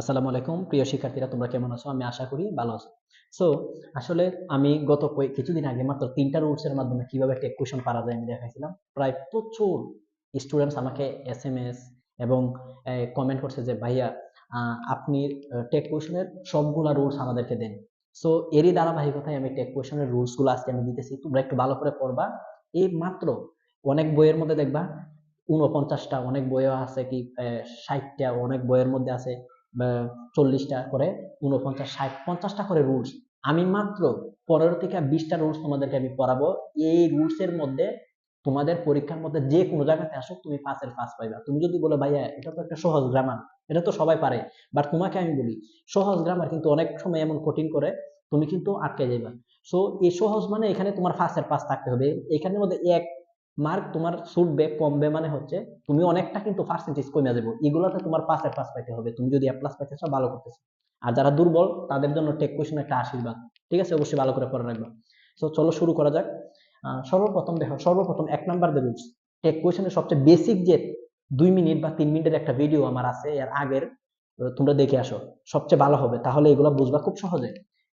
আসসালামু আলাইকুম, প্রিয় শিক্ষার্থীরা, তোমরা কেমন আছো? আমি আশা করি ভালো আছো। সো আসলে আমি গত কয়েক, কিছুদিন আগে মাত্র তিনটা রুলস এর মাধ্যমে কীভাবে টেক কোয়েশন পারা যায় আমি দেখাইছিলাম। প্রায় প্রচুর স্টুডেন্টস আমাকে এস এম এস এবং কমেন্ট করছে যে, ভাইয়া আপনি টেক কোয়েশনের সবগুলা রুলস আমাদেরকে দেন। সো এরই ধারাবাহিকতায় আমি টেক কোয়েশনের রুলসগুলো আজকে আমি দিতেছি। তোমরা একটু ভালো করে পড়বা। এই মাত্র অনেক বইয়ের মধ্যে দেখবা উনপঞ্চাশটা অনেক বইও আছে কি ষাটটা অনেক বইয়ের মধ্যে আছে। চল্লিশটা করে উনপঞ্চাশ ষাট, পঞ্চাশটা করে রুলস আমি মাত্র পনেরো থেকে বিশটা রুলস তোমাদেরকে আমি পড়াবো। এই রুলস এর মধ্যে তোমাদের পরীক্ষার মধ্যে যে কোনো জায়গাতে আসুক, তুমি পাঁচের পাঁচ পাইবা। তুমি যদি বলো, ভাইয়া, এটা তো একটা সহজ গ্রামার এটা তো সবাই পারে। বাট তোমাকে আমি বলি, সহজ গ্রামার কিন্তু অনেক সময় এমন কঠিন করে, তুমি কিন্তু আটকে যাইবা। সো এই সহজ মানে এখানে তোমার পাঁচের পাস থাকতে হবে। এখানের মধ্যে এক মার্ক তোমার ছুটবে কমবে মানে হচ্ছে তুমি অনেকটা কিন্তু পার্সেন্টেজ কমে যাব। এগুলোতে তোমার পাঁচের পাঁচ পাইতে হবে। তুমি যদি এ প্লাস পাইতে চাও ভালো করতেছো। আর যারা দুর্বল, তাদের জন্য টেক কোয়েশন একটা আশীর্বাদ। ঠিক আছে? অবশ্যই ভালো করে পড়ে রাখবা। তো চলো শুরু করা যাক। সর্বপ্রথম দেখো, সর্বপ্রথম এক নাম্বার দেবে টেক কোয়েশনের সবচেয়ে বেসিক যে দুই মিনিট বা তিন মিনিটের একটা ভিডিও আমার আছে, এর আগের তোমরা দেখে আসো। সবচেয়ে ভালো হবে। তাহলে এগুলো বুঝবা খুব সহজে।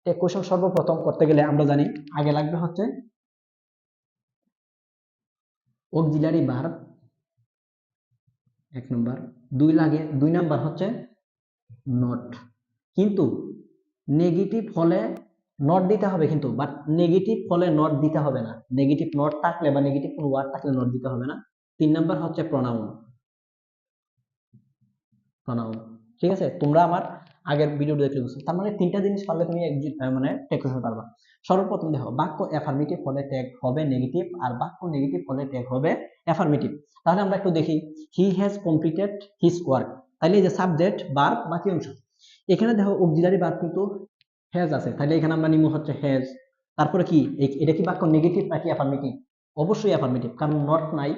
টেক কোয়েশন সর্বপ্রথম করতে গেলে আমরা জানি, আগে লাগবে হচ্ছে অক্সিলারি ভার্ব এক নম্বর। দুই লাগে, দুই নাম্বার হচ্ছে নট কিন্তু নেগেটিভ হলে নট দিতে হবে কিন্তু বাট নেগেটিভ হলে নট দিতে হবে না। নেগেটিভ নট থাকলে বা নেগেটিভ কোনো ওয়ার্ড থাকলে নট দিতে হবে না। তিন নাম্বার হচ্ছে প্রনাউন প্রনাউন ঠিক আছে? তোমরা আমার আগের ভিডিও দেখলে বুঝছ তার মানে তিনটা জিনিস পারলে তুমি মানে টেক করতে পারবা। সর্বপ্রথম দেখো, বাক্য অ্যাফার্মেটিভ হলে ট্যাগ হবে নেগেটিভ আর বাক্য নেগেটিভ হলে ট্যাগ হবে অ্যাফার্মেটিভ তাহলে আমরা একটু দেখি he has completed his work তাহলে এই যে সাবজেক্ট বার্ব বাকি অংশ? এখানে দেখো অক্সিলারি বার্ব কিন্তু হ্যাজ আছে। তাহলে এখানে আমরা নিমু হচ্ছে হ্যাজ তারপরে কি? এটা কি বাক্য নেগেটিভ নাকি অ্যাফার্মেটিভ অবশ্যই অ্যাফার্মেটিভ কারণ নট নাই।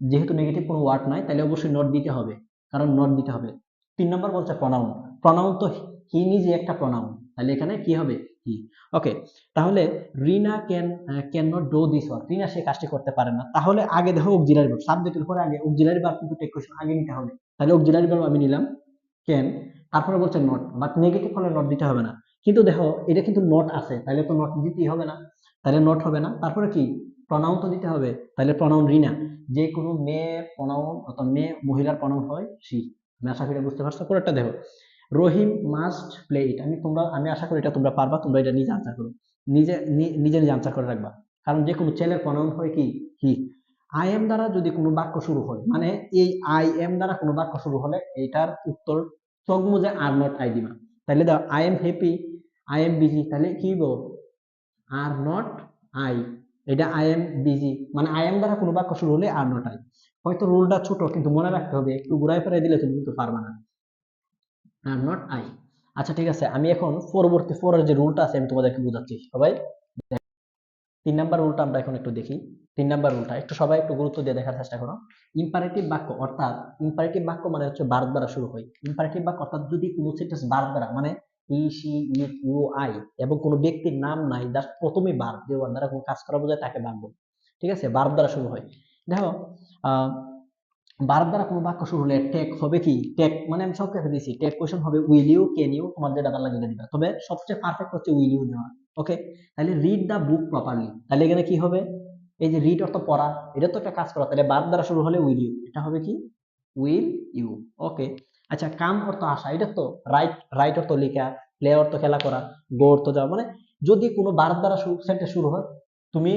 যেহেতু নেগেটিভ কোনো ওয়ার্ড নাই, তাহলে অবশ্যই নট দিতে হবে। কারণ নট দিতে হবে। তিন নম্বর বলছে প্রনাউন প্রনাউন তো হি নিজে একটা প্রনাউন তাহলে এখানে কি হবে? হি ওকে তাহলে Rina can can not do this work Rina সে কাজটি করতে পারে না। তাহলে আগে দেখো অক্সিলারি ভার্ব সাবজেক্টের পরে আগে অক্সিলারি ভার্ব কিন্তু টেক কোয়েশ্চন আগে নিতে হবে। তাহলে অক্সিলারি ভার্ব আমি নিলাম। ক্যান তারপরে বলছে নট বাট নেগেটিভ হলে নট দিতে হবে না। কিন্তু দেখো, এটা কিন্তু নট আছে। তাহলে তো নট দিতেই হবে না। তাহলে নট হবে না। তারপরে কি? প্রনাউন তো দিতে হবে। তাহলে প্রনাউন রিনা। যে কোনো মেয়ে প্রনাউন অথবা মেয়ে মহিলার প্রনাউন হয় সি আমি আশা করি বুঝতে পারছ। পরেরটা দেখো। রহিম মাস্ট প্লে ইট আমি তোমরা, আমি আশা করি এটা তোমরা পারবা, তোমরা এটা নিজে আনসার করো। নিজে নিজে নিজে আনসার করে রাখবা। কারণ যে কোনো ছেলের প্রনাউন হয় কি হি আই এম দ্বারা যদি কোনো বাক্য শুরু হয় মানে এই আই এম দ্বারা কোনো বাক্য শুরু হলে এটার উত্তর চোখ মুজে আর নট আই দিবা। তাহলে দাও I am happy I am busy তাহলে কি বল আর নট আই এটা আই এম বিজি মানে আই এম দ্বারা কোনো বাক্য শুরু হলে আর নট আই হয়তো রুলটা ছোট, কিন্তু মনে রাখতে হবে, একটু ঘুরাই ফেরাই দিলে তুমি কিন্তু পারবে না। আর নট আই আচ্ছা ঠিক আছে, আমি এখন পরবর্তী ফোরের যে রুলটা আছে, আমি তোমাদেরকে বোঝাচ্ছি। সবাই তিন নাম্বার রুলটা আমরা এখন একটু দেখি। তিন নাম্বার রুলটা একটু সবাই একটু গুরুত্ব দিয়ে দেখার চেষ্টা করো। ইম্পারেটিভ বাক্য, অর্থাৎ ইম্পারেটিভ বাক্য মানে হচ্ছে বার দ্বারা শুরু হয়। ইম্পারেটিভ বাক্য, অর্থাৎ যদি কোনো সেন্টেন্স বার দ্বারা মানে he she it you I এবং কোনো ব্যক্তির নাম নাই যার প্রথমে বার যে দ্বারা কোনো কাজ করা বোঝায় তাকে বার বলে। ঠিক আছে বার দ্বারা শুরু হয়। দেখো বার দ্বারা কোনো বাক্য শুরু হলে টেক হবে কি? টেক মানে আমি সব কথা দিয়েছি টেক কোয়েশন হবে উইল ইউ ক্যান ইউ তোমার যেটা ভালো লাগে দিবা। তবে সবচেয়ে পারফেক্ট হচ্ছে উইল ইউ দেওয়া। ওকে তাহলে রিড দা বুক প্রপারলি তাহলে এখানে কি হবে? এই যে রিড অর্থ পড়া, এটা তো একটা কাজ করা। তাহলে বার দ্বারা শুরু হলে উইল ইউ এটা হবে কি? উইল ইউ ওকে আচ্ছা কাম অর্থ আসা, এটা তো রাইট রাইট অর্থ লেখা প্লে অর্থ খেলা করা গো অর্থ যাওয়া। মানে যদি কোনো বার দ্বারা সেন্টেন্স শুরু হয়, তুমি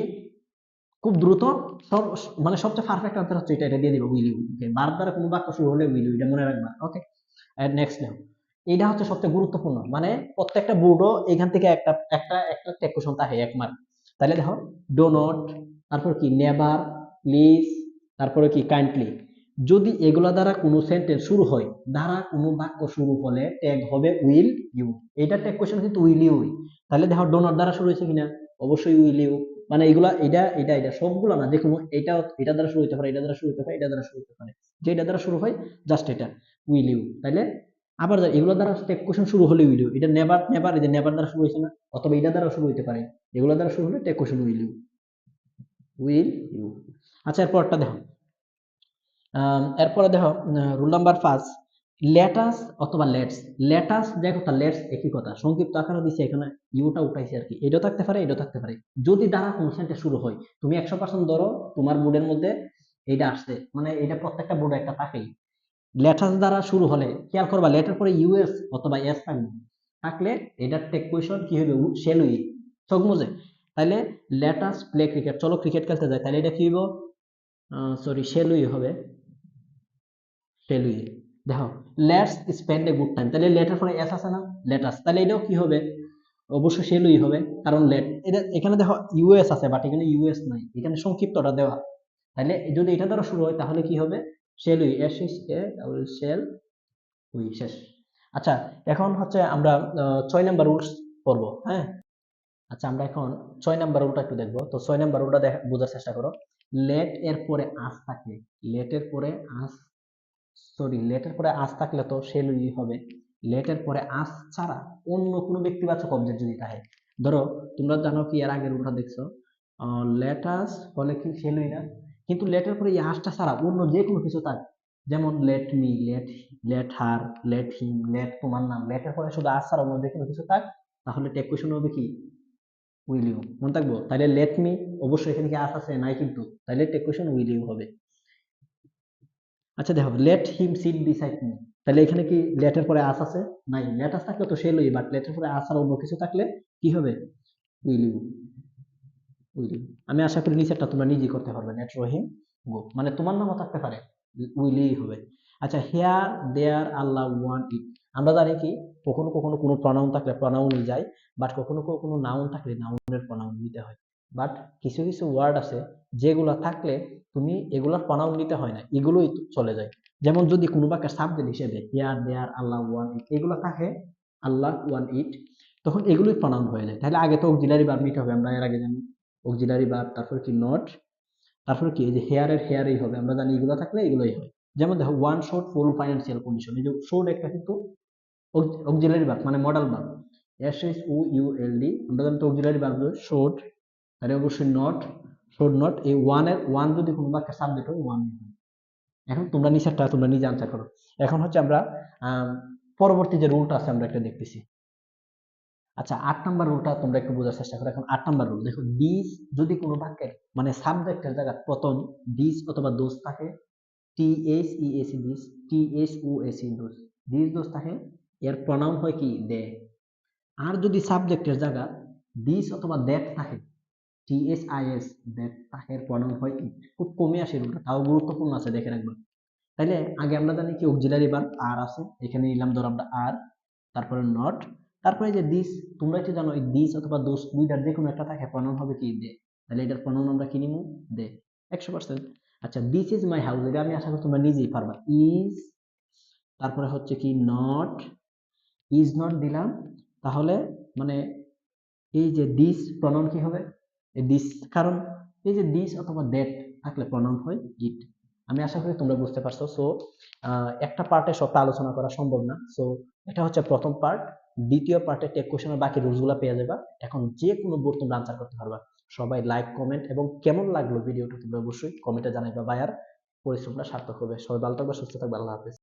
খুব দ্রুত সব- মানে সবচেয়ে পারফেক্ট আনসার হচ্ছে এটা এটা দিয়ে দিবে উইল ওকে বার দ্বারা কোনো বাক্য শুরু হলে উইল ইউ এটা মনে রাখবা ওকে নেক্সট দেখো এইটা হচ্ছে সবচেয়ে গুরুত্বপূর্ণ মানে প্রত্যেকটা বোর্ডও এখান থেকে একটা একটা একটা টেক কোশ্চেন থাকে এক মার্ক তাহলে দেখো ডো নট তারপর কি নেভার প্লিজ তারপরে কি কাইন্ডলি যদি এগুলা দ্বারা কোনো সেন্টেন্স শুরু হয়, দ্বারা কোনো বাক্য শুরু হলে ট্যাগ হবে উইল ইউ এটা ট্যাগ কোশ্চেন কিন্তু উইল ইউ তাহলে দেখো ডো নট দ্বারা শুরু হয়েছে কিনা? অবশ্যই উইল ইউ মানে এগুলা এটা এটা এটা সবগুলো না কোনো এটা এটা দ্বারা শুরু হতে পারে, এটা দ্বারা শুরু হতে পারে, এটা দ্বারা শুরু হতে পারে। যে এটা দ্বারা শুরু হয় জাস্ট এটা উইল ইউ তাইলে? আবার এগুলো দ্বারা টেক কোশ্চেন শুরু হলে উইল ইউ এটা নেভার নেভার যে নেভার দ্বারা শুরু হয়েছে না, অথবা এটা দ্বারা শুরু হতে পারে, এগুলো দ্বারা শুরু হলে take question will you will you আচ্ছা এরপরটা দেখো। এরপরে দেখো রুল নাম্বার পাঁচ লেটাস অথবা লেটস। লেটাস যে কথা লেটস একই কথা। সংক্ষিপ্ত আকারে দিছে এখানে, ইউটা উঠাইছে আর কি। এটাও থাকতে পারে, এটাও থাকতে পারে। যদি দ্বারা কোনো সেন্টেন্স শুরু হয়, তুমি একশো পার্সেন্ট ধরো, তোমার বোর্ডের মধ্যে এইটা আসছে। মানে এটা প্রত্যেকটা বোর্ডে একটা থাকেই লেটাস দ্বারা শুরু হলে খেয়াল করবা, লেটার পরে ইউএস অথবা এস থাকবে। থাকলে এটার টেক কোয়েশন কি হবে শেলুই চকমুজে তাইলে লেটাস প্লে ক্রিকেট চলো ক্রিকেট খেলতে যাই। তাহলে এটা কি হইব? সরি শেলুই হবে। শেলুই দেখো let's spend a good time তাহলে লেটার পরে এস আছে না? লেটাস তাহলে এটাও কি হবে? অবশ্যই শেলুই হবে, কারণ লেট এটা এখানে দেখো ইউএস আছে বাট এখানে ইউএস নাই। এখানে সংক্ষিপ্তটা দেওয়া। তাহলে যদি এটা দ্বারা শুরু হয়, তাহলে কি হবে? Shall we S S shall we শেষ। আচ্ছা এখন হচ্ছে আমরা ছয় নাম্বার রুলস পড়ব হ্যাঁ? আচ্ছা আমরা এখন ছয় নাম্বার রুলটা একটু দেখব। তো ছয় নাম্বার রুলটা দেখা, বোঝার চেষ্টা করো। লেট এর পরে আস থাকলে লেটের পরে আস সরি লেটের পরে আস থাকলে তো সেলুই হবে। লেটের পরে আস ছাড়া অন্য কোনো ব্যক্তিবাচক অবজেক্ট যদি থাকে। ধরো, তোমরা জানো কি এর আগের রুলটা দেখছ? লেটাস বলে কি সেলুই না? কিন্তু লেটের পরে এই আসটা ছাড়া অন্য যে কোনো কিছু থাক। যেমন let me let let her let him let তোমার নাম। লেটের পরে শুধু আস ছাড়া অন্য যে কোনো কিছু থাক, তাহলে টেক কোয়েশন হবে কি? উইল ইউ মনে থাকব? তাহলে লেট মি অবশ্যই এখানে কি আস আছে? নাই কিন্তু। তাহলে টেক কোয়েশন উইল ইউ হবে। আচ্ছা দেখো let him sit beside me তাহলে এখানে কি লেটের পরে আস আছে? নাই লেট আস থাকলে তো সেলই বাট লেটের পরে আস আর অন্য কিছু থাকলে কি হবে? উইল ইউ উইল ইউ আমি আশা করি নিচেরটা তোমরা নিজেই করতে পারবে নেট রহিম গো মানে তোমার নামও থাকতে পারে উইলই হবে। আচ্ছা হেয়ার দেয়ার আল্লাহ ওয়ান ইট আমরা জানি কি, কখনো কখনো কোনো প্রনাউন থাকলে প্রনাউনই যায় বাট কখনো কখনো নাউন থাকলে নাউনের প্রনাউন নিতে হয়। বাট কিছু কিছু ওয়ার্ড আছে যেগুলো থাকলে তুমি এগুলোর প্রনাউন নিতে হয় না, এগুলোই চলে যায়। যেমন যদি কোনো বাক্যের সাবজেক্ট হিসেবে হেয়ার দেয়ার আল্লাহ ওয়ান ইট এগুলো থাকে আল্লাহ ওয়ান ইট তখন এগুলোই প্রনাউন হয়ে যায়। তাহলে আগে তো অক্সিলারি ভার্ব নিতে হবে, আমরা এর আগে জানি অক্সিলারি ভার্ব তারপর কি নট তারপর কি যে হেয়ারের হেয়ারই হবে, আমরা জানি এগুলো থাকলে এগুলোই হয়। যেমন দেখো one short full financial condition এই যে শর্ট একটা কিন্তু অক্সিলারি ভার্ব মানে modal verb S S O U L D আমরা জানি তো অক্সিলারি ভার্ব শর্ট তাহলে অবশ্যই নট শর্ট নট এই ওয়ানের ওয়ান যদি কোনো বাক্যের সাবজেক্ট হয় ওয়ান এখন তোমরা নিচেরটা তোমরা নিজে আনসার করো। এখন হচ্ছে আমরা আম, পরবর্তী যে রুলটা আছে আমরা একটা দেখতেছি। আচ্ছা আট নাম্বার রুলটা তোমরা একটু বোঝার চেষ্টা করো। এখন আট নাম্বার রুল দেখো দিস যদি কোনো বাক্যের মানে সাবজেক্টের জায়গায় প্রথম দিস অথবা দোষ থাকে T S E S E this T S O S those this those থাকে এর প্রণাম হয় কি দে আর যদি সাবজেক্টের জায়গা দিস অথবা দ্যাট থাকে T S I S that থাকে এর হয় খুব কমে আসে রুলটা, তাও গুরুত্বপূর্ণ আছে, দেখে রাখবেন তাইলে আগে আমরা জানি কি অক্সিলারি ভার্ব আর আছে, এখানে নিলাম ধরো আমরা আর তারপরে নট তারপরে যে দিস তোমরা কি জানো এই দিস অথবা দোষ দুইটার যে কোনো একটা থাকে প্রনাউন হবে কি? দে। তাহলে এটার প্রনাউন আমরা কি নিমু? দে। একশো পার্সেন্ট আচ্ছা দিস ইজ মাই হাউস এটা আমি আশা করি তোমরা নিজেই পারবা। ইজ তারপরে হচ্ছে কি নট ইজ নট দিলাম। তাহলে মানে এই যে দিস প্রনাউন কি হবে? দিস কারণ এই যে দিস অথবা দ্যাট থাকলে প্রনাউন হয় ইট আমি আশা করি তোমরা বুঝতে পারছ। সো একটা পার্টে সবটা আলোচনা করা সম্ভব না। সো এটা হচ্ছে প্রথম পার্ট দ্বিতীয় পার্টে টেক কোশ্চেনের বাকি রুলসগুলো পেয়ে যাবা। এখন যে কোনো বোর্ড তোমরা আনসার করতে পারবা। সবাই লাইক কমেন্ট এবং কেমন লাগল ভিডিওটা তোমরা অবশ্যই কমেন্টে জানাইবা বায়ার পরিশ্রমটা সার্থক হবে। সবাই ভালো থাকবে, সুস্থ থাকবে। আল্লাহ হাফেজ।